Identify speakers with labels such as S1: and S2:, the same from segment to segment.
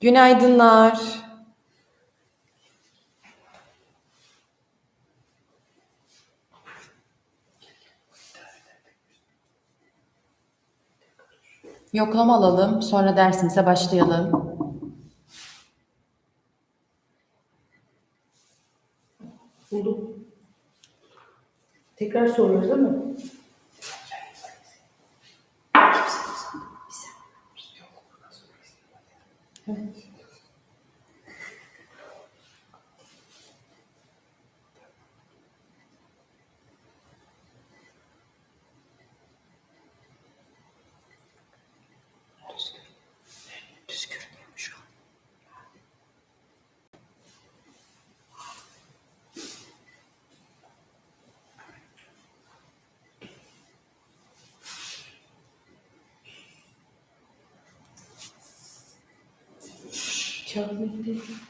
S1: Günaydınlar. Yoklama alalım. Sonra dersimize başlayalım.
S2: Buldum. Tekrar soruyoruz değil mi? Okay. Chaves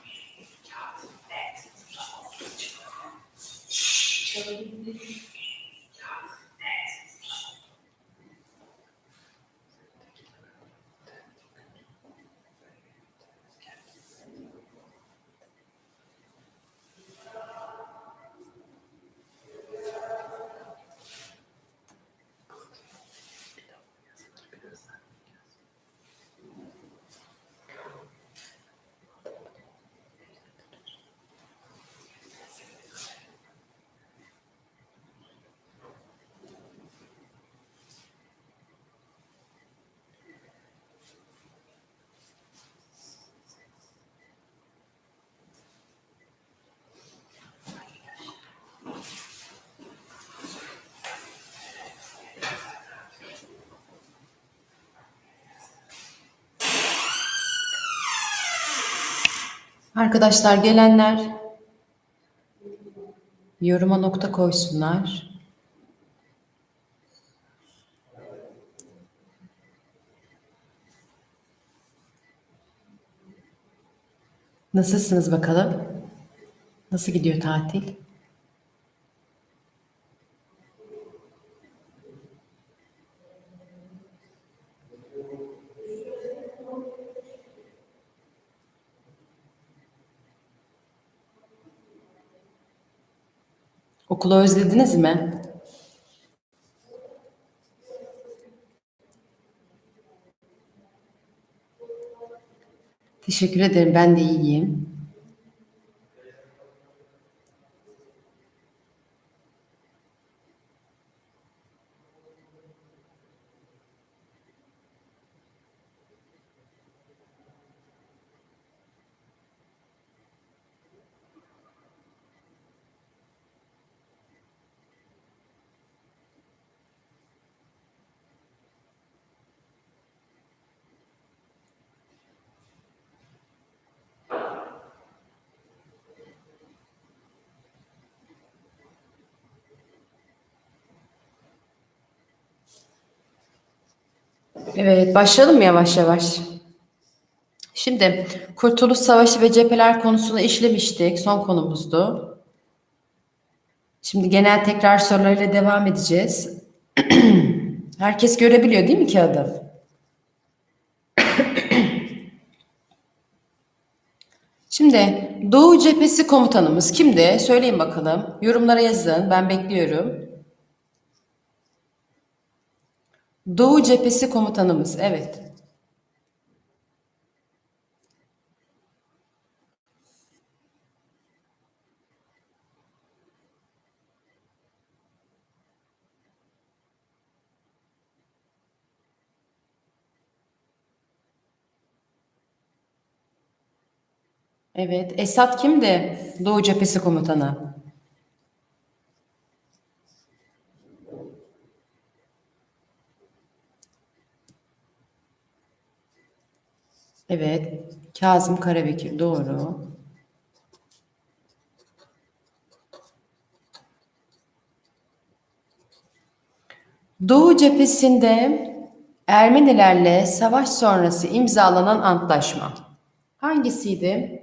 S1: Arkadaşlar gelenler yoruma nokta koysunlar. Nasılsınız bakalım? Nasıl gidiyor tatil? Okulu özlediniz mi? Teşekkür ederim. Ben de iyiyim. Evet, başlayalım yavaş yavaş? Şimdi Kurtuluş Savaşı ve cepheler konusunu işlemiştik. Son konumuzdu. Şimdi genel tekrar sorularıyla devam edeceğiz. Herkes görebiliyor değil mi kağıdı? Şimdi Doğu Cephesi komutanımız kimdi? Söyleyin bakalım. Yorumlara yazın. Ben bekliyorum. Doğu Cephesi komutanımız. Evet. Evet. Esat kimdi? Doğu Cephesi komutanı. Evet. Kazım Karabekir. Doğru. Doğu cephesinde Ermenilerle savaş sonrası imzalanan antlaşma hangisiydi?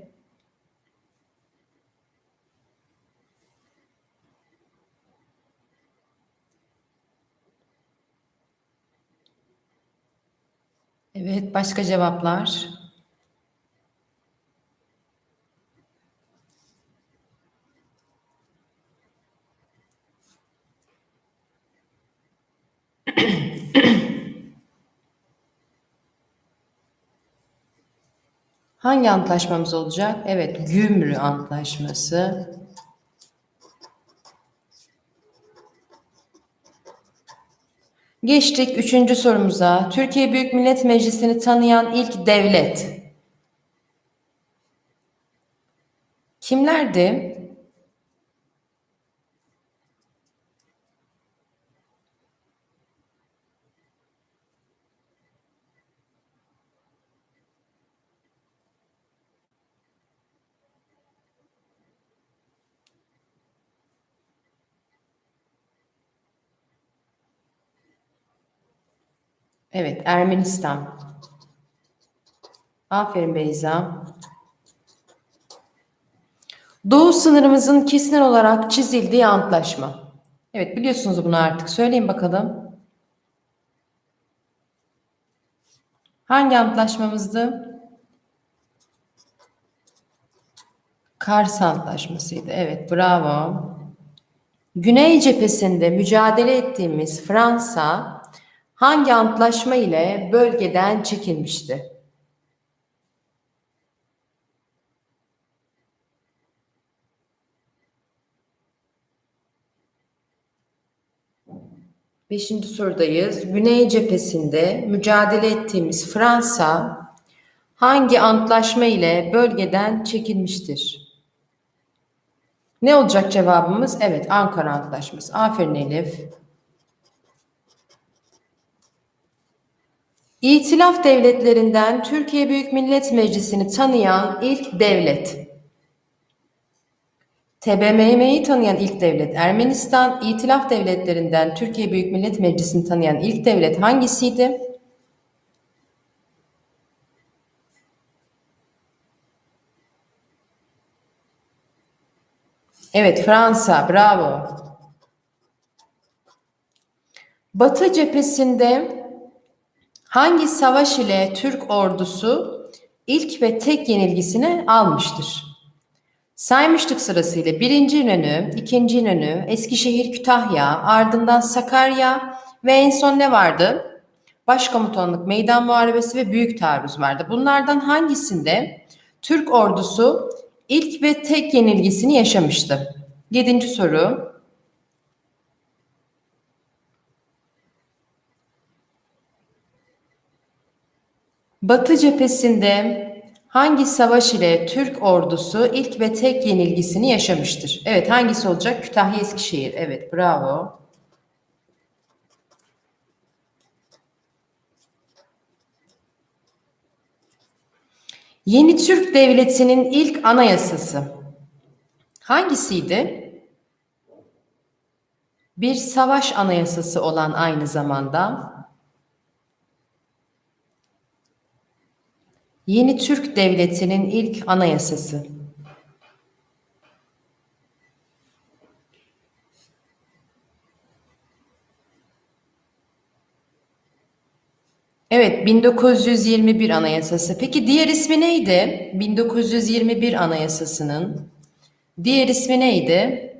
S1: başka cevaplar? Hangi antlaşmamız olacak? Evet, Gümrü Antlaşması. Geçtik üçüncü sorumuza. Türkiye Büyük Millet Meclisi'ni tanıyan ilk devlet. Kimlerdi? Evet, Ermenistan. Aferin Beyza. Doğu sınırımızın kesin olarak çizildiği antlaşma. Evet, biliyorsunuz bunu artık. Söyleyin bakalım. Hangi antlaşmamızdı? Kars Antlaşması'ydı. Evet, bravo. Güney cephesinde mücadele ettiğimiz Fransa hangi antlaşma ile bölgeden çekilmişti? Beşinci sorudayız. Güney cephesinde mücadele ettiğimiz Fransa hangi antlaşma ile bölgeden çekilmiştir? Ne olacak cevabımız? Evet, Ankara Antlaşması. Aferin Elif. İtilaf devletlerinden Türkiye Büyük Millet Meclisi'ni tanıyan ilk devlet. TBMM'yi tanıyan ilk devlet Ermenistan, İtilaf devletlerinden Türkiye Büyük Millet Meclisi'ni tanıyan ilk devlet hangisiydi? Evet, Fransa. Bravo. Batı cephesinde hangi savaş ile Türk ordusu ilk ve tek yenilgisini almıştır? Saymıştık sırasıyla. Birinci İnönü, ikinci İnönü, Eskişehir, Kütahya, ardından Sakarya ve en son ne vardı? Başkomutanlık, meydan muharebesi ve büyük taarruz vardı. Bunlardan hangisinde Türk ordusu ilk ve tek yenilgisini yaşamıştı? Yedinci soru. Batı cephesinde hangi savaş ile Türk ordusu ilk ve tek yenilgisini yaşamıştır? Evet, hangisi olacak? Kütahya Eskişehir. Evet, bravo. Yeni Türk Devleti'nin ilk anayasası hangisiydi? Bir savaş anayasası olan aynı zamanda Yeni Türk Devleti'nin ilk anayasası. Evet, 1921 Anayasası. Peki diğer ismi neydi? 1921 Anayasası'nın diğer ismi neydi?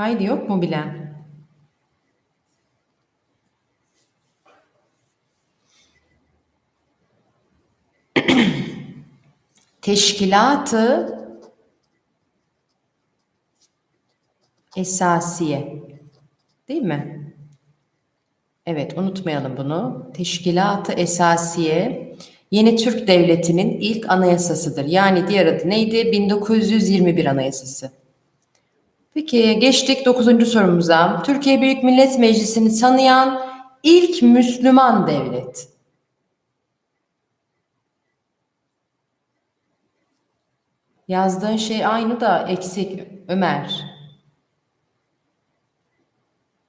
S1: Haydi yok mu bilen? Teşkilatı Esasiye. Değil mi? Evet, unutmayalım bunu. Teşkilat-ı Esasiye Yeni Türk Devleti'nin ilk anayasasıdır. Yani diğer adı neydi? 1921 Anayasası. Peki geçtik 9. sorumuza. Türkiye Büyük Millet Meclisi'ni tanıyan ilk Müslüman devlet. Yazdığın şey aynı da eksik Ömer.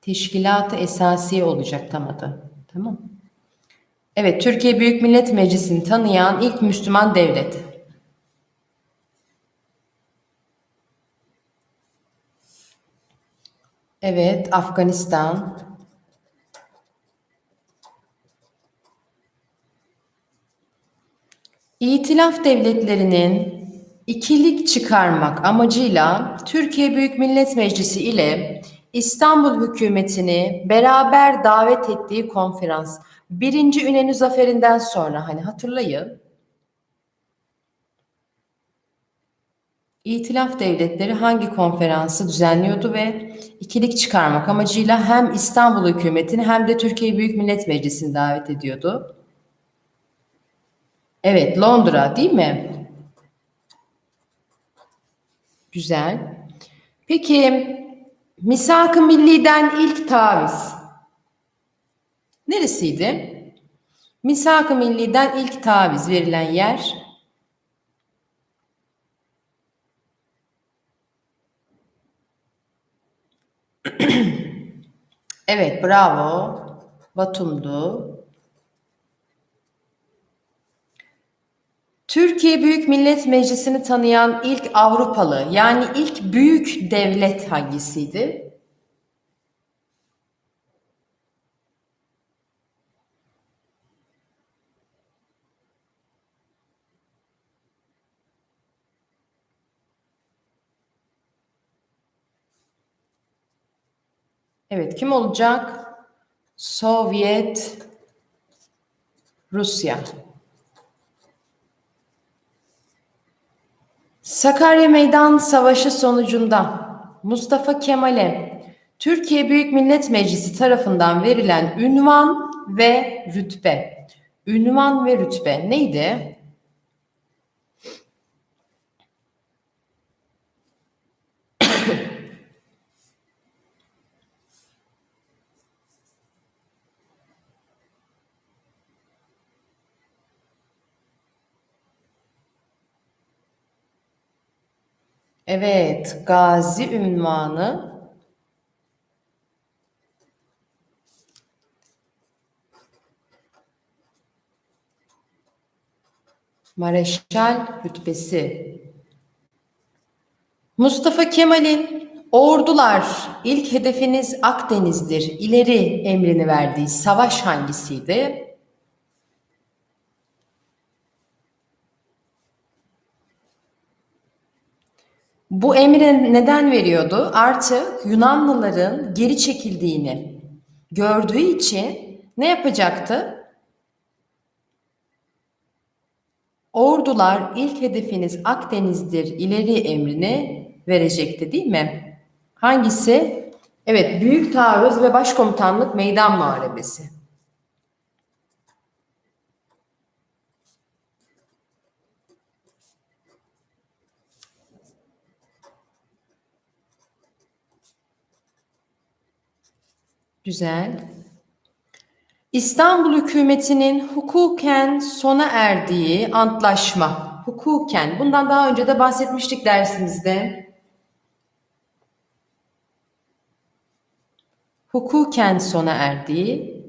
S1: Teşkilat-ı Esasiye olacak tam adı. Tamam. Evet, Türkiye Büyük Millet Meclisi'ni tanıyan ilk Müslüman devlet. Evet, Afganistan. İtilaf devletlerinin ikilik çıkarmak amacıyla Türkiye Büyük Millet Meclisi ile İstanbul hükümetini beraber davet ettiği konferans. Birinci Ünenü Zaferi'nden sonra hani hatırlayın. İtilaf devletleri hangi konferansı düzenliyordu ve ikilik çıkarmak amacıyla hem İstanbul hükümetini hem de Türkiye Büyük Millet Meclisi'ni davet ediyordu. Evet, Londra değil mi? Güzel. Peki, Misak-ı Milli'den ilk taviz neresiydi? Misak-ı Milli'den ilk taviz verilen yer Evet, bravo. Batum'du. Türkiye Büyük Millet Meclisi'ni tanıyan ilk Avrupalı, yani ilk büyük devlet hangisiydi? Evet, kim olacak? Sovyet Rusya. Sakarya Meydan Savaşı sonucunda Mustafa Kemal'e Türkiye Büyük Millet Meclisi tarafından verilen ünvan ve rütbe. Ünvan ve rütbe neydi? Evet, gazi ünvanı Mareşal rütbesi. Mustafa Kemal'in ordular ilk hedefiniz Akdeniz'dir ileri emrini verdiği savaş hangisiydi? Bu emri neden veriyordu? Artık Yunanlıların geri çekildiğini gördüğü için ne yapacaktı? Ordular ilk hedefiniz Akdeniz'dir ileri emrini verecekti değil mi? Hangisi? Evet, Büyük Taarruz ve Başkomutanlık Meydan Muharebesi. Güzel. İstanbul hükümetinin hukuken sona erdiği antlaşma. Hukuken. Bundan daha önce de bahsetmiştik dersimizde. Hukuken sona erdiği.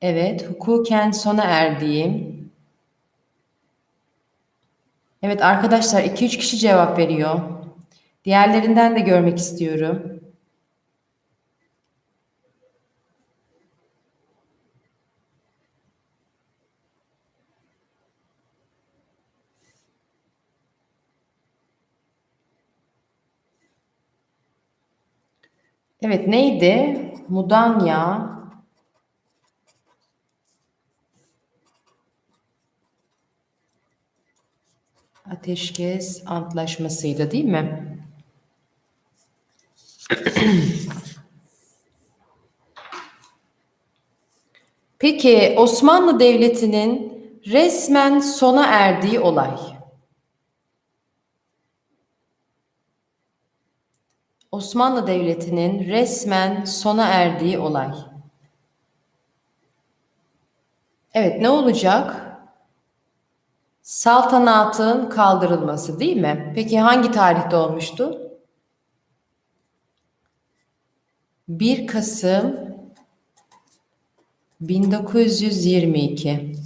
S1: Evet, hukuken sona erdiği. Evet arkadaşlar 2-3 kişi cevap veriyor. Diğerlerinden de görmek istiyorum. Evet neydi? Mudanya. Ateşkes antlaşmasıydı değil mi? Peki Osmanlı Devleti'nin resmen sona erdiği olay. Osmanlı Devleti'nin resmen sona erdiği olay. Evet ne olacak? Saltanatın kaldırılması değil mi? Peki hangi tarihte olmuştu? 1 Kasım 1922.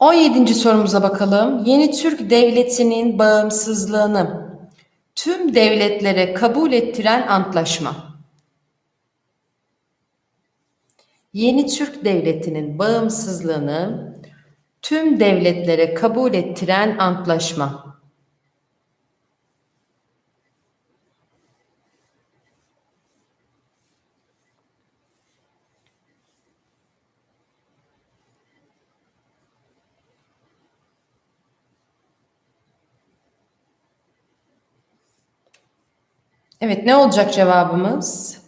S1: On yedinci sorumuza bakalım. Yeni Türk Devleti'nin bağımsızlığını tüm devletlere kabul ettiren antlaşma. Yeni Türk Devleti'nin bağımsızlığını tüm devletlere kabul ettiren antlaşma. Evet ne olacak cevabımız?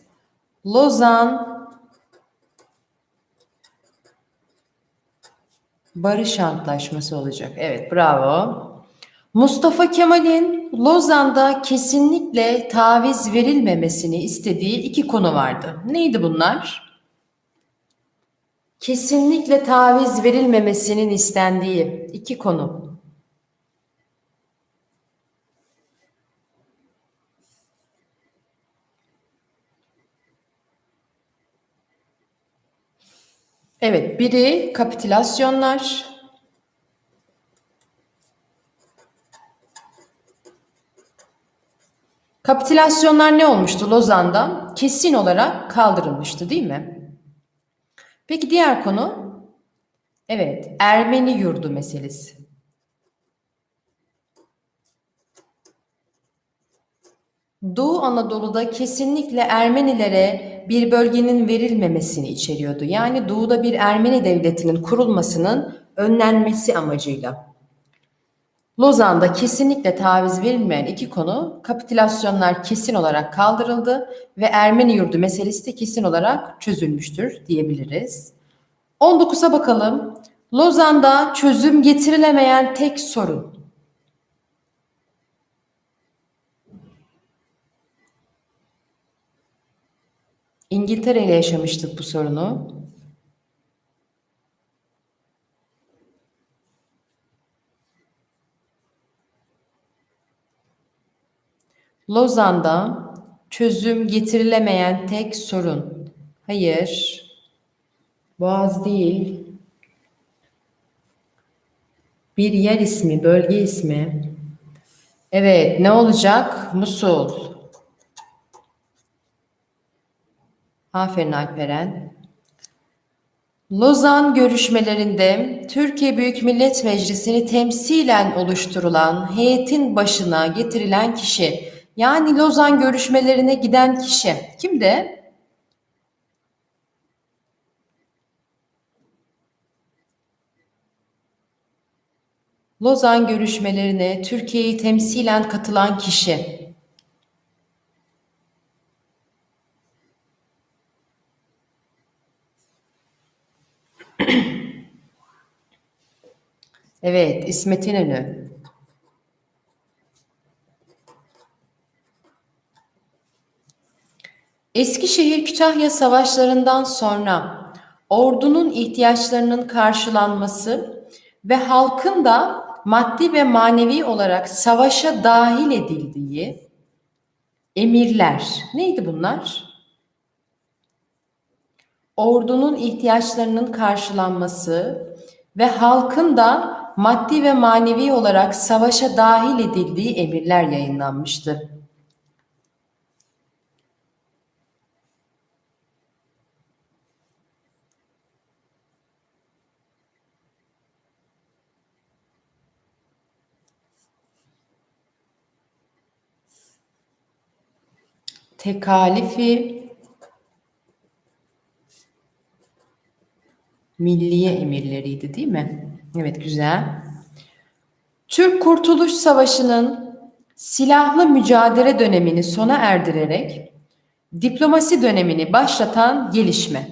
S1: Lozan Barış Antlaşması olacak. Evet bravo. Mustafa Kemal'in Lozan'da kesinlikle taviz verilmemesini istediği iki konu vardı. Neydi bunlar? Kesinlikle taviz verilmemesinin istendiği iki konu. Evet, biri kapitülasyonlar. Kapitülasyonlar ne olmuştu Lozan'da? Kesin olarak kaldırılmıştı değil mi? Peki diğer konu? Evet, Ermeni yurdu meselesi. Doğu Anadolu'da kesinlikle Ermenilere bir bölgenin verilmemesini içeriyordu. Yani doğuda bir Ermeni devletinin kurulmasının önlenmesi amacıyla. Lozan'da kesinlikle taviz verilmeyen iki konu, kapitülasyonlar kesin olarak kaldırıldı ve Ermeni yurdu meselesi de kesin olarak çözülmüştür diyebiliriz. 19'a bakalım. Lozan'da çözüm getirilemeyen tek sorun. İngiltere ile yaşamıştık bu sorunu. Lozan'da çözüm getirilemeyen tek sorun. Hayır. Boğaz değil. Bir yer ismi, bölge ismi. Evet, ne olacak? Musul. Aferin Alperen. Lozan görüşmelerinde Türkiye Büyük Millet Meclisi'ni temsilen oluşturulan heyetin başına getirilen kişi, yani Lozan görüşmelerine giden kişi kimdi? Lozan görüşmelerine Türkiye'yi temsilen katılan kişi. Evet, İsmet İnönü. Eskişehir Kütahya savaşlarından sonra ordunun ihtiyaçlarının karşılanması ve halkın da maddi ve manevi olarak savaşa dahil edildiği emirler. Neydi bunlar? Ordunun ihtiyaçlarının karşılanması ve halkın da maddi ve manevi olarak savaşa dahil edildiği emirler yayınlanmıştı. Tekalifi milliye emirleriydi değil mi? Evet güzel. Türk Kurtuluş Savaşı'nın silahlı mücadele dönemini sona erdirerek diplomasi dönemini başlatan gelişme.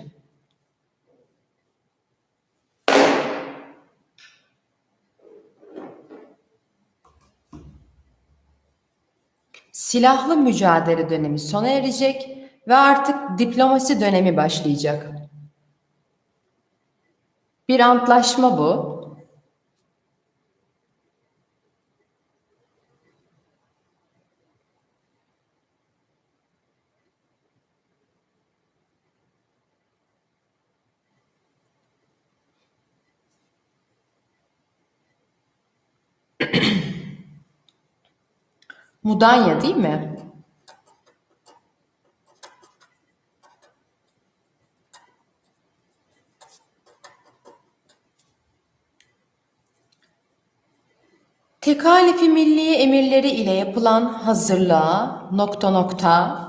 S1: Silahlı mücadele dönemi sona erecek ve artık diplomasi dönemi başlayacak. Bir antlaşma bu. Mudanya değil mi? Tekalifi milli emirleri ile yapılan hazırlığa nokta nokta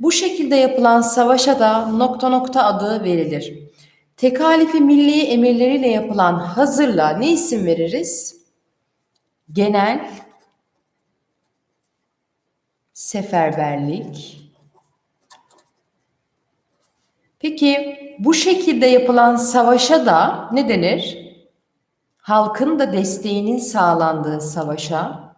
S1: bu şekilde yapılan savaşa da nokta nokta adı verilir. Tekalifi milli emirleriyle yapılan hazırlığa ne isim veririz? Genel seferberlik. Peki bu şekilde yapılan savaşa da ne denir? Halkın da desteğinin sağlandığı savaşa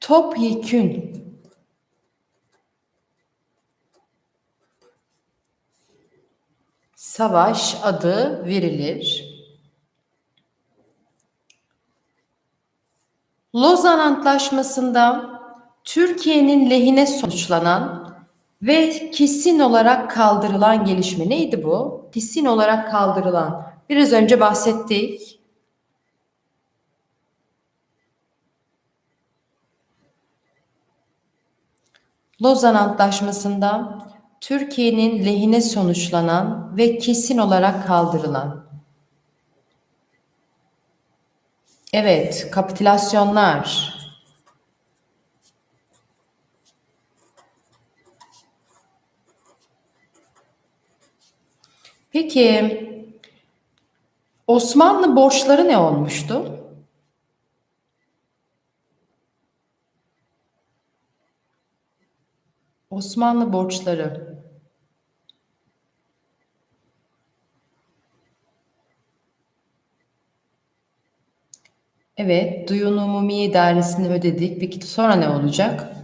S1: topyekün savaş adı verilir. Lozan Antlaşması'nda Türkiye'nin lehine sonuçlanan ve kesin olarak kaldırılan gelişme neydi bu? Kesin olarak kaldırılan. Biraz önce bahsettik. Lozan Antlaşması'nda Türkiye'nin lehine sonuçlanan ve kesin olarak kaldırılan. Evet, kapitülasyonlar. Peki Osmanlı borçları ne olmuştu? Osmanlı borçları. Evet, Duyun Umumi İdaresi'ni ödedik. Peki sonra ne olacak?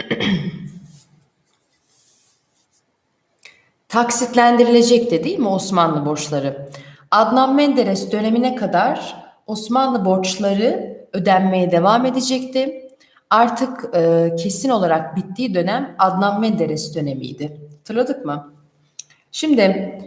S1: Taksitlendirilecekti değil mi Osmanlı borçları? Adnan Menderes dönemine kadar Osmanlı borçları ödenmeye devam edecekti. Artık e, kesin olarak bittiği dönem Adnan Menderes dönemiydi. Hatırladık mı? Şimdi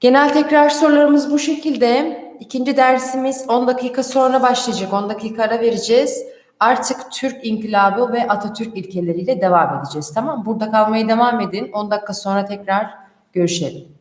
S1: genel tekrar sorularımız bu şekilde. İkinci dersimiz 10 dakika sonra başlayacak. 10 dakika ara vereceğiz. Artık Türk İnkılabı ve Atatürk ilkeleriyle devam edeceğiz. Tamam? Burada kalmaya devam edin. 10 dakika sonra tekrar görüşelim.